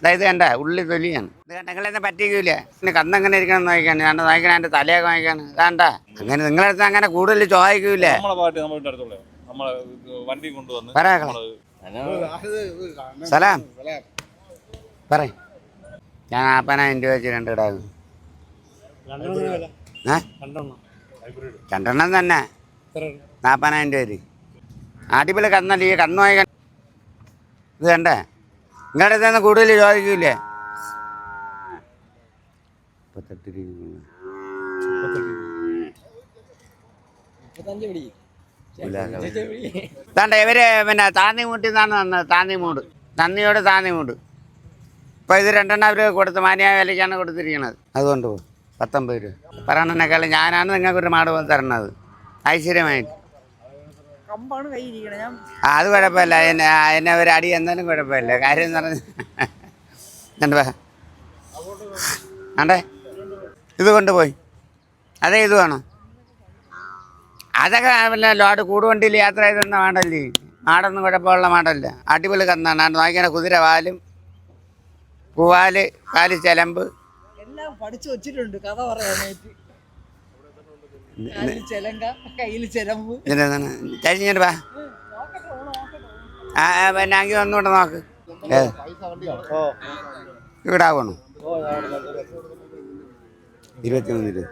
അതായത് കണ്ട ഉള്ളി തൊലിയാണ്. ഇത് നിങ്ങളെന്നെ പറ്റിക്കൂല. പിന്നെ കന്നെങ്ങനെ ഇരിക്കണം നോക്കിക്കാണ് രണ്ട് നോക്കണം എന്റെ തലയൊക്കെ നോക്കിക്കാണ് വേണ്ട അങ്ങനെ നിങ്ങളടുത്ത് അങ്ങനെ കൂടുതൽ ചോദിക്കൂല. സലാം. പറ. ഞാൻ നാൽപ്പതിനായിരം രൂപ വെച്ച് രണ്ട് കിടാകും രണ്ടെണ്ണം തന്നെ. നാൽപ്പതിനായിരം രൂപ അടിപൊളി കന്നല്ലേ കന്നല്ല ഈ കന്ന് വായിക്കാൻ ഇത് കണ്ടേ? നിങ്ങളുടെ തന്നെ കൂടുതൽ ചോദിക്കൂലേ മുപ്പത്തെട്ട് ഇവർ പിന്നെ താന്നി മൂട്ടിൽ നിന്നാണ് വന്നത് താന്നി മൂട്. നന്ദിയോട് താന്നി മൂട്. ഇപ്പൊ ഇത് രണ്ടെണ്ണം അവർ കൊടുത്ത് മാന്യായ വിലയ്ക്കാണ് കൊടുത്തിരിക്കുന്നത് അതുകൊണ്ട് പോകും പത്തൊമ്പത് രൂപ. പറയണേക്കാളും ഞാനാണ് നിങ്ങൾക്കൊരു മാട് പോലെ തരണത്. ഐശ്വര്യമായിട്ട്. കമ്പാണ് ഞാൻ അത് കുഴപ്പമില്ല. എന്നെ എന്നെ ഒരു അടി എന്നാലും കുഴപ്പമില്ല. കാര്യം എന്ന് പറഞ്ഞ എന്താ ആണ്ടേ ഇത് കൊണ്ടുപോയി. അതെ ഇത് വേണം? അതൊക്കെ പിന്നെ ലോഡ് കൂടുവണ്ടിയിൽ യാത്ര ചെയ്തെന്ന മാടല്ലേ മാടൊന്നും കുഴപ്പമുള്ള മാടല്ല. അടിപൊളി കന്നാണ്. നോക്കിയാൽ കുതിര വാലും പൂവാൽ കാൽ ചെലമ്പ്. എല്ലാം പഠിച്ചു വെച്ചിട്ടുണ്ട്. കഥ പറയാനായിട്ട്. കഴിഞ്ഞിട്ട് വാ. ആ പിന്നെ അങ്കി ഒന്നുകൂടെ നോക്ക്. ഇവിടെ ആവണോ? ഇരുപത്തിമൂന്ന് രൂപ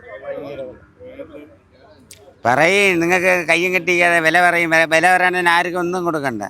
പറയേ നിങ്ങൾക്ക് കയ്യും കെട്ടിക്കാതെ വില പറയും. വില പറയാൻ ആർക്കും ഒന്നും കൊടുക്കണ്ട.